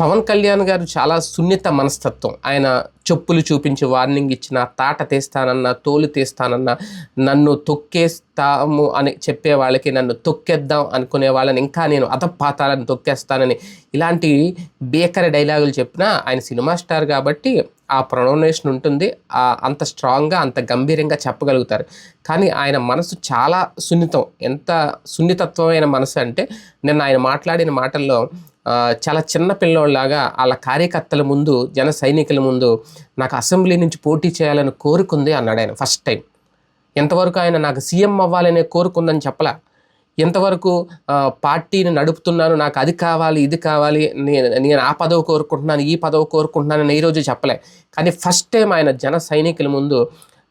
పవన్ కళ్యాణ్ గారు చాలా సున్నిత మనస్తత్వం. ఆయన చెప్పులు చూపించి వార్నింగ్ ఇచ్చిన తాట తీస్తానన్నా తోలు తీస్తానన్నా నన్ను తొక్కేస్తాము అని చెప్పే వాళ్ళకి నన్ను తొక్కేద్దాం అనుకునే వాళ్ళని ఇంకా నేను అధపాతాలని తొక్కేస్తానని ఇలాంటి బేకర డైలాగులు చెప్పినా ఆయన సినిమా స్టార్ కాబట్టి ఆ ప్రొనౌనేషన్ ఉంటుంది. ఆ అంత స్ట్రాంగ్గా అంత గంభీరంగా చెప్పగలుగుతారు. కానీ ఆయన మనసు చాలా సున్నితం. ఎంత సున్నితత్వమైన మనసు అంటే నిన్న ఆయన మాట్లాడిన మాటల్లో చాలా చిన్న పిల్లోళ్ళలాగా వాళ్ళ కార్యకర్తల ముందు జన సైనికుల ముందు నాకు అసెంబ్లీ నుంచి పోటీ చేయాలని కోరుకుంది అన్నాడు ఆయన ఫస్ట్ టైం. ఎంతవరకు ఆయన నాకు సీఎం అవ్వాలనే కోరుకుందని చెప్పలా. ఎంతవరకు పార్టీని నడుపుతున్నాను నాకు అది కావాలి ఇది కావాలి నేను నేను ఆ పదవి కోరుకుంటున్నాను ఈ పదవి కోరుకుంటున్నాను అని ఈ రోజు చెప్పలే. కానీ ఫస్ట్ టైం ఆయన జన సైనికుల ముందు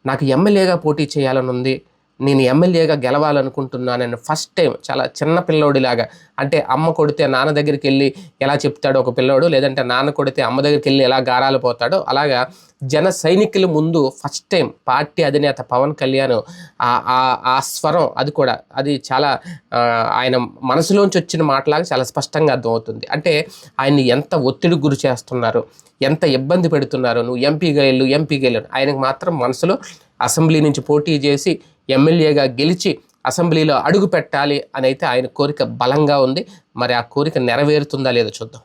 నాకు ఎమ్మెల్యేగా పోటీ చేయాలని ఉంది. నేను ఎమ్మెల్యేగా గెలవాలనుకుంటున్నానని ఫస్ట్ టైం చాలా చిన్న పిల్లోడిలాగా అంటే అమ్మ కొడితే నాన్న దగ్గరికి వెళ్ళి ఎలా చెప్తాడో ఒక పిల్లోడు లేదంటే నాన్న కొడితే అమ్మ దగ్గరికి వెళ్ళి ఎలా గారాలు పోతాడో అలాగా జన సైనికుల ముందు ఫస్ట్ టైం పార్టీ అధినేత పవన్ కళ్యాణ్ ఆ- ఆ- ఆ స్వరం అది కూడా అది చాలా ఆయన మనసులోంచి వచ్చిన మాటలాగా చాలా స్పష్టంగా అర్థమవుతుంది. అంటే ఆయన్ని ఎంత ఒత్తిడి గురి చేస్తున్నారు ఎంత ఇబ్బంది పెడుతున్నారు నువ్వు ఎంపీగా వెళ్ళు ఎంపీగా వెళ్ళు ఆయనకు మాత్రం మనసులో అసెంబ్లీ నుంచి పోటీ చేసి ఎమ్మెల్యేగా గెలిచి అసెంబ్లీలో అడుగు పెట్టాలి అని అయితే ఆయన కోరిక బలంగా ఉంది. మరి ఆ కోరిక నెరవేరుతుందా లేదో చూద్దాం.